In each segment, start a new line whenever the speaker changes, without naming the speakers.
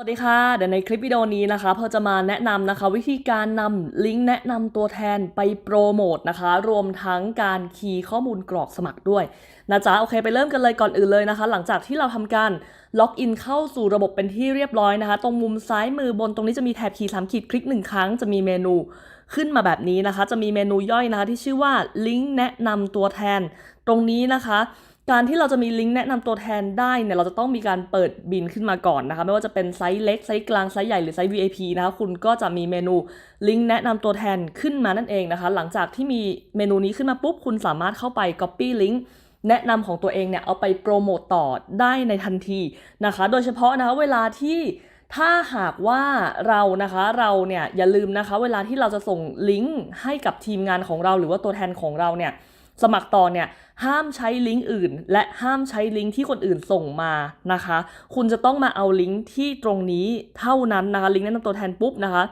สวัสดีค่ะ เดี๋ยวในคลิปวิดีโอนี้นะคะเพอจะมาแนะนำนะคะ วิธีการนำลิงก์แนะนำตัวแทนไปโปรโมทนะคะ รวมทั้งการคีย์ข้อมูลกรอกสมัครด้วยนะจ๊ะโอเคไปเริ่มกันเลยก่อนอื่นเลยนะคะ หลังจากที่เราทำการล็อกอินเข้าสู่ระบบเป็นที่เรียบร้อยนะคะ ตรงมุมซ้ายมือบนตรงนี้จะมีแถบขีดสามขีดคลิกหนึ่งครั้งจะมีเมนูขึ้นมาแบบนี้นะคะ จะมีเมนูย่อยนะคะที่ชื่อว่าลิงก์แนะนำตัวแทน ตรงนี้นะคะ การที่เราจะมีลิงก์แนะนำตัวแทนได้เนี่ยเราจะต้องมีการเปิดบินขึ้นมาก่อนนะคะ ไม่ว่าจะเป็นไซส์เล็กไซส์กลางไซส์ใหญ่หรือไซส์ VIP นะคะคุณก็จะมีเมนูลิงก์แนะนำตัวแทนขึ้นมานั่นเองนะคะ หลังจากที่มีเมนูนี้ขึ้นมาปุ๊บคุณสามารถเข้าไป Copy ลิงก์แนะนำของตัวเองเนี่ยเอาไปโปรโมตต่อได้ในทันทีนะคะ โดยเฉพาะนะคะเวลาที่ถ้าหากว่าเรานะคะเราเนี่ยอย่าลืมนะคะ เวลาที่เราจะส่งลิงก์ให้กับทีมงานของเรา หรือว่าตัวแทนของเราเนี่ย สมัครต่อเนี่ยห้ามใช้ลิงก์อื่น และห้ามใช้ลิงก์ที่คนอื่นส่งมานะคะ คุณจะต้องมาเอาลิงก์ที่ตรงนี้เท่านั้นนะคะลิงก์แนะนำตัวแทนปุ๊บนะคะ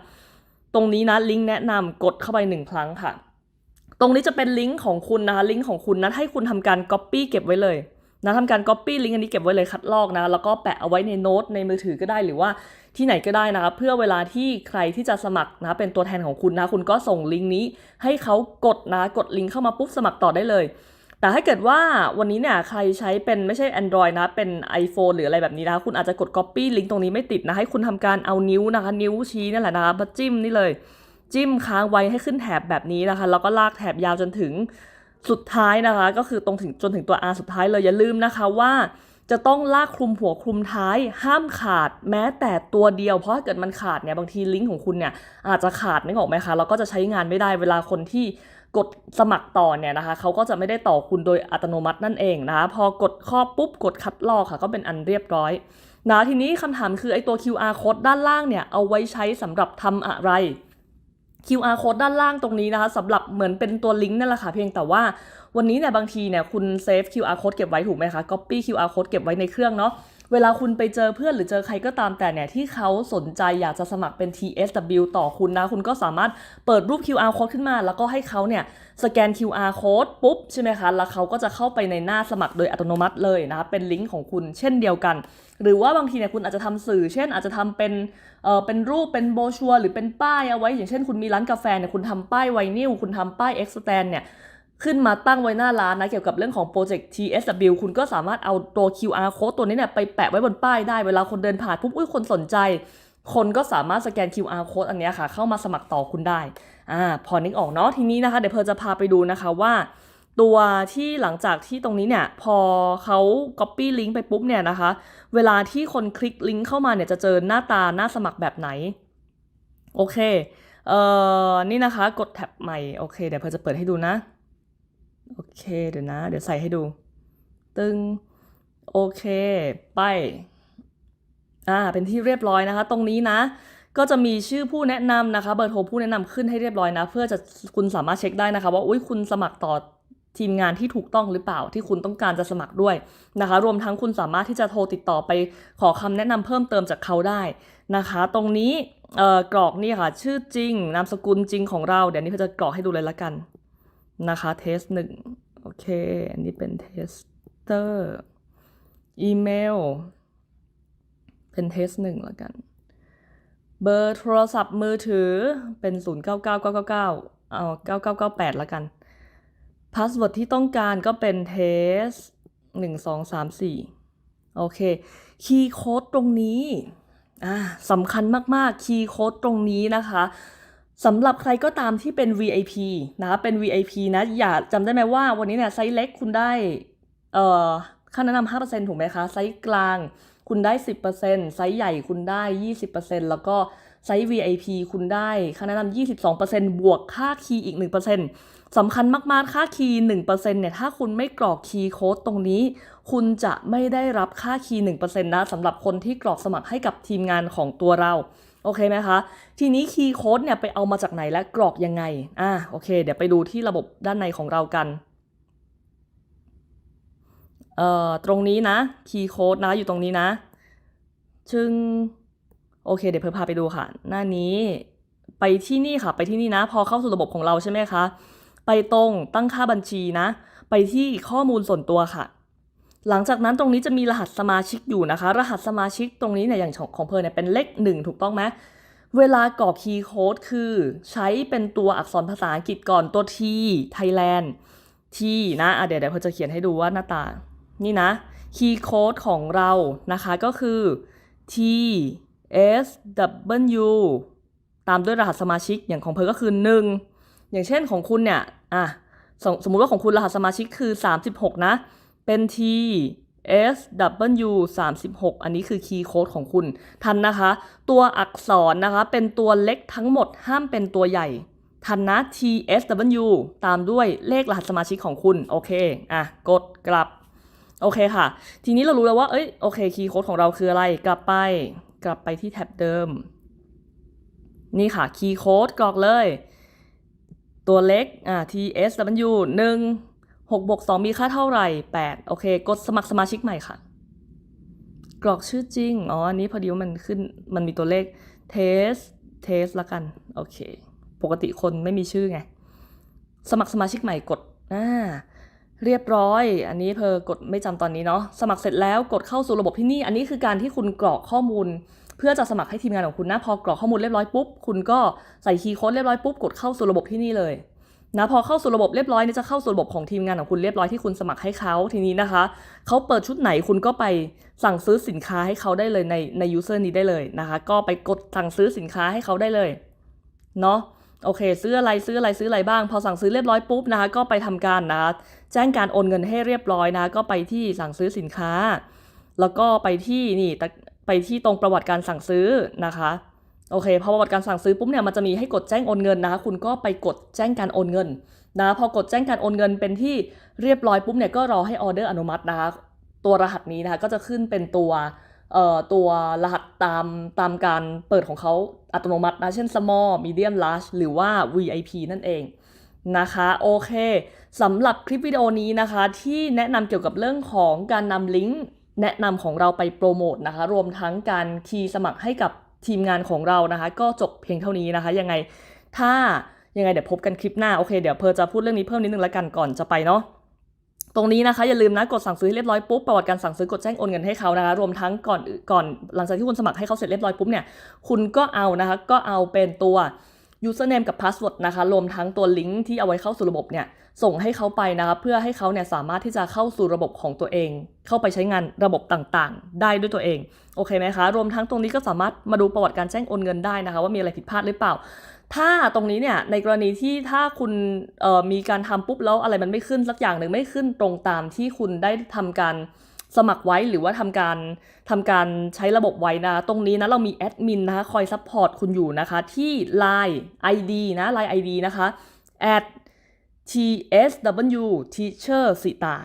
ตรงนี้นะลิงก์แนะนำกดเข้าไปหนึ่งครั้งค่ะ ตรงนี้จะเป็นลิงก์ของคุณนะคะลิงก์ของคุณนะให้คุณทำการ Copy เก็บไว้เลยนะทำการ Copy ลิงก์อันนี้เก็บไว้เลยคัดลอกนะแล้วก็แปะเอาไว้ในโน้ตในมือถือก็ได้หรือว่า ที่ไหนก็ได้นะคะเพื่อเวลาที่ใครที่จะสมัครนะเป็นตัวแทนของคุณนะคุณก็ส่งลิงก์นี้ ให้เขากดนะกดลิงก์เข้ามาปุ๊บสมัครต่อได้เลย แต่ถ้าเกิดว่าวันนี้เนี่ยใครใช้เป็นไม่ใช่ Android นะเป็น iPhone หรืออะไรแบบนี้นะคุณอาจจะกด Copy ลิงก์ตรงนี้ไม่ติดนะให้คุณทำการเอานิ้วนะคะ นิ้วชี้นั่นแหละนะคะมาจิ้มนี่เลย จิ้มค้างไว้ให้ขึ้นแถบแบบนี้นะคะแล้วก็ลากแถบยาวจนถึงสุดท้ายนะคะ ก็คือตรงถึงจนถึงตัว R สุดท้ายเลยอย่าลืมนะคะว่า จะต้องลากคลุมหัวคลุมท้าย ห้ามขาดแม้แต่ตัวเดียว เพราะถ้าเกิดมันขาดเนี่ยบางทีลิงก์ของคุณเนี่ยอาจจะขาดนึกออกไหมคะแล้วก็จะใช้งานไม่ได้เวลาคนที่กดสมัครต่อเนี่ยนะคะเขาก็จะไม่ได้ต่อคุณโดยอัตโนมัตินั่นเองนะคะพอกดข้อปุ๊บกดคัดลอกค่ะ ก็เป็นอันเรียบร้อยนะทีนี้คำถามคือไอ้ตัว QR code ด้านล่างเนี่ยเอาไว้ใช้สำหรับทำอะไร QR code ด้านล่างตรงนี้นะคะสำหรับเหมือนเป็นตัวลิงก์นั่นแหละค่ะเพียงแต่ว่าวันนี้เนี่ยบางทีเนี่ยคุณเซฟ QR code เก็บไว้ถูกไหมคะ Copy QR code เก็บไว้ในเครื่องเนาะ เวลาคุณไปเจอเพื่อนหรือเจอใครก็ตามแต่เนี่ยที่เขาสนใจอยากจะสมัครเป็น TSW ต่อคุณนะ คุณก็สามารถเปิดรูป QR code ขึ้นมา แล้วก็ให้เขาเนี่ยสแกน QR code ปุ๊บใช่ไหมคะ แล้วเขาก็จะเข้าไปในหน้าสมัครโดยอัตโนมัติเลยนะคะเป็นลิงก์ของคุณเช่นเดียวกัน หรือว่าบางทีเนี่ยคุณอาจจะทำสื่อ เช่นอาจจะทำเป็นเออเป็นรูปเป็นโบชัวหรือเป็นป้ายเอาไว้ อย่างเช่น คุณมีร้านกาแฟเนี่ยคุณทำป้ายไวนิลคุณทำป้าย e x t a n เนี่ย ขึ้นมาตั้งไว้หน้าร้านนะเกี่ยวกับเรื่องของโปรเจกต์ TSW คุณก็สามารถเอาตัว QR code ตัวนี้เนี่ยไปแปะไว้บนป้ายได้เวลาคนเดินผ่านปุ๊บอุ้ยคนสนใจ คนก็สามารถสแกน QR code อันนี้ค่ะ เข้ามาสมัครต่อคุณได้อ่าพอนึกออกเนาะทีนี้นะคะเดี๋ยวเพอจะพาไปดูนะคะว่า ตัวที่หลังจากที่ตรงนี้เนี่ยพอเขา copy link ไปปุ๊บเนี่ยนะคะ เวลาที่คนคลิกลิงก์เข้ามาเนี่ยจะเจอหน้าตาหน้าสมัครแบบไหนโอเคเอ่อนี่นะคะกดแท็บใหม่โอเคเดี๋ยวเพอจะเปิดให้ดูนะ โอเค เดี๋ยวนะ เดี๋ยวใส่ให้ดู ตึง โอเค ไป อ่า เป็นที่เรียบร้อยนะคะ ตรงนี้นะ ก็จะมีชื่อผู้แนะนำนะคะ เบอร์โทรผู้แนะนำขึ้นให้เรียบร้อยนะ เพื่อจะคุณสามารถเช็คได้นะคะ ว่า อุ้ยคุณสมัครต่อทีมงานที่ถูกต้องหรือเปล่าที่คุณต้องการจะสมัครด้วยนะคะ รวมทั้งคุณสามารถที่จะโทรติดต่อไปขอคำแนะนำเพิ่มเติมจากเขาได้นะคะ ตรงนี้เอ่อกรอกนี่ค่ะ ชื่อจริง นามสกุลจริงของเรา เดี๋ยวนี้เขาจะกรอกให้ดูเลยละกัน นะคะเทสหนึ่งโอเค อันนี้เป็นเทสเตอร์อีเมล เป็นเทสหนึ่งแล้วกัน เบอร์โทรศัพท์มือถือเป็น 0 9 9 9 9 9เอา9998แล้วกัน พาสเวิร์ดที่ต้องการก็เป็นเทส1 2 3 4 โอเค คีย์โค้ดตรงนี้อ่าสำคัญมาก ๆ คีย์โค้ดตรงนี้นะคะ สำหรับใครก็ตามที่เป็น VIP นะคะเป็น VIP นะอย่าจำได้ไหมว่าวันนี้เนี่ยไซส์เล็กคุณได้เอ่อค่าแนะนำ5%ถูกไหมคะ ไซส์กลางคุณได้10%ไซส์ใหญ่คุณได้20%แล้วก็ไซส์ VIP คุณได้ค่าแนะนำ22%บวกค่าคีย์อีก1%สำคัญมาก ๆ ค่าคีย์1%เนี่ย ถ้าคุณไม่กรอกคีย์โค้ดตรงนี้ คุณจะไม่ได้รับค่าคีย์1%นะสำหรับคนที่กรอกสมัครให้กับทีมงานของตัวเรา โอเคไหมคะ ทีนี้คีย์โค้ดเนี่ยไปเอามาจากไหนและกรอกยังไง อ่าโอเค เดี๋ยวไปดูที่ระบบด้านในของเรากัน เอ่อตรงนี้นะคีย์โค้ดนะอยู่ตรงนี้นะชึงโอเค เดี๋ยวเพิ่มพาไปดูค่ะ หน้านี้ไปที่นี่ค่ะ ไปที่นี่นะ พอเข้าสู่ระบบของเราใช่ไหมคะ ไปตรงตั้งค่าบัญชีนะ ไปที่ข้อมูลส่วนตัวค่ะ หลังจากนั้นตรงนี้จะมีรหัสสมาชิกอยู่นะคะ รหัสสมาชิกตรงนี้เนี่ยอย่างของของเพร์ลเนี่ยเป็นเลขหนึ่งถูกต้องไหมเวลากรอกคีย์โค้ดคือใช้เป็นตัวอักษรภาษาอังกฤษก่อนตัว T Thailand T นะะเดี๋ยวเดี๋ยวเพร์ลจะเขียนให้ดูว่าหน้าตา นี่นะคีย์โค้ดของเรานะคะก็คือ T S W ตามด้วยรหัสสมาชิกอย่างของเพร์ลก็คือ 1 อย่างเช่นของคุณเนี่ยอะสมสมมุติว่าของคุณรหัสสมาชิกคือ 36 นะ เป็น T S W 36อันนี้คือคีย์โค้ดของคุณทันนะคะ ตัวอักษรนะคะ เป็นตัวเล็กทั้งหมดห้ามเป็นตัวใหญ่ ทันนะ T S W ตามด้วยเลขรหัสสมาชิกของคุณ โอเค อะ กดกลับ โอเคค่ะ ทีนี้เรารู้แล้วว่า เอ้ย โอเค คีย์โค้ดของเราคืออะไร กลับไป กลับไปที่แท็บเดิม นี่ค่ะ คีย์โค้ดกรอกเลย ตัวเล็ก อ่า T S W 1 6บวก2มีค่าเท่าไหร่ 8 โอเค กดสมัครสมาชิกใหม่ค่ะ กรอกชื่อจริง อ๋อ อันนี้พอดีว่ามันขึ้น มันมีตัวเลข test test ละกัน โอเค ปกติคนไม่มีชื่อไง สมัครสมาชิกใหม่กด อ่า เรียบร้อย อันนี้เพอกดไม่จำตอนนี้เนาะ สมัครเสร็จแล้วกดเข้าสู่ระบบที่นี่ อันนี้คือการที่คุณกรอกข้อมูล เพื่อจะสมัครให้ทีมงานของคุณนะ พอกรอกข้อมูลเรียบร้อยปุ๊บ คุณก็ใส่คีย์โค้ดเรียบร้อยปุ๊บ กดเข้าสู่ระบบที่นี่เลย นะพอเข้าสู่ระบบเรียบร้อยเนี่ยจะเข้าสู่ระบบของทีมงานของคุณเรียบร้อยที่คุณสมัครให้เขาทีนี้นะคะเขาเปิดชุดไหนคุณก็ไปสั่งซื้อสินค้าให้เขาได้เลยในในยูเซอร์นี้ได้เลยนะคะ ก็ไปกดสั่งซื้อสินค้าให้เขาได้เลยเนาะโอเค ซื้ออะไรซื้ออะไรซื้ออะไรบ้าง พอสั่งซื้อเรียบร้อยปุ๊บนะคะ ก็ไปทำการนะคะแจ้งการโอนเงินให้เรียบร้อยนะ ก็ไปที่สั่งซื้อสินค้า แล้วก็ไปที่นี่ไปที่ตรงประวัติการสั่งซื้อนะคะ โอเคพอประวัติการสั่งซื้อปุ๊บเนี่ยมันจะมีให้กดแจ้งโอนเงินนะคะคุณก็ไปกดแจ้งการโอนเงินนะพอกดแจ้งการโอนเงินเป็นที่เรียบร้อยปุ๊บเนี่ยก็รอให้ออเดอร์อนุมัตินะคะตัวรหัสนี้นะคะก็จะขึ้นเป็นตัวเอ่อตัวรหัสตามตามการเปิดของเขาอัตโนมัตินะเช่น small medium large หรือว่า VIP นั่นเองนะคะโอเคสำหรับคลิปวิดีโอนี้นะคะ ที่แนะนำเกี่ยวกับเรื่องของการนำลิงก์แนะนำของเราไปโปรโมทนะคะ รวมทั้งการคีย์สมัครให้กับ ทีมงานของเรานะคะ ก็จบเพียงเท่านี้นะคะ ยังไงถ้ายังไงเดี๋ยวพบกันคลิปหน้า โอเค เดี๋ยวเพอจะพูดเรื่องนี้เพิ่มนิดนึงละกันก่อนจะไปเนาะตรงนี้นะคะอย่าลืมนะกดสั่งซื้อให้เรียบร้อยปุ๊บประวัติการสั่งซื้อกดแจ้งโอนเงินให้เขานะคะรวมทั้งก่อนก่อนหลังจากที่คุณสมัครให้เขาเสร็จเรียบร้อยปุ๊บเนี่ยคุณก็เอานะคะก็เอาเป็นตัว username กับ password นะคะ รวมทั้งตัวลิงก์ที่เอาไว้เข้าสู่ระบบเนี่ยส่งให้เขาไปนะคะเพื่อให้เขาเนี่ยสามารถที่จะเข้าสู่ระบบของตัวเอง เข้าไปใช้งานระบบต่างๆ ได้ด้วยตัวเองโอเคไหมคะ รวมทั้งตรงนี้ก็สามารถมาดูประวัติการแจ้งโอนเงินได้นะคะ ว่ามีอะไรผิดพลาดหรือเปล่า ถ้าตรงนี้เนี่ยในกรณีที่ถ้าคุณมีการทำปุ๊บแล้วอะไรมันไม่ขึ้นสักอย่างหนึ่งไม่ขึ้นตรงตามที่คุณได้ทำการ สมัครไว้หรือว่าทำการทำการใช้ระบบไว้นะ ตรงนี้นะเรามีแอดมินนะคะคอยซัพพอร์ตคุณอยู่นะคะ ที่ Line ID นะ Line ID นะคะ at tsw teacher สิตา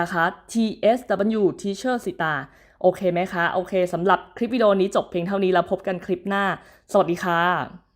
นะคะ tsw teacher สิตาโอเคไหมคะ โอเคสำหรับคลิปวิดีโอนี้จบเพียงเท่านี้แล้วพบกันคลิปหน้า สวัสดีค่ะ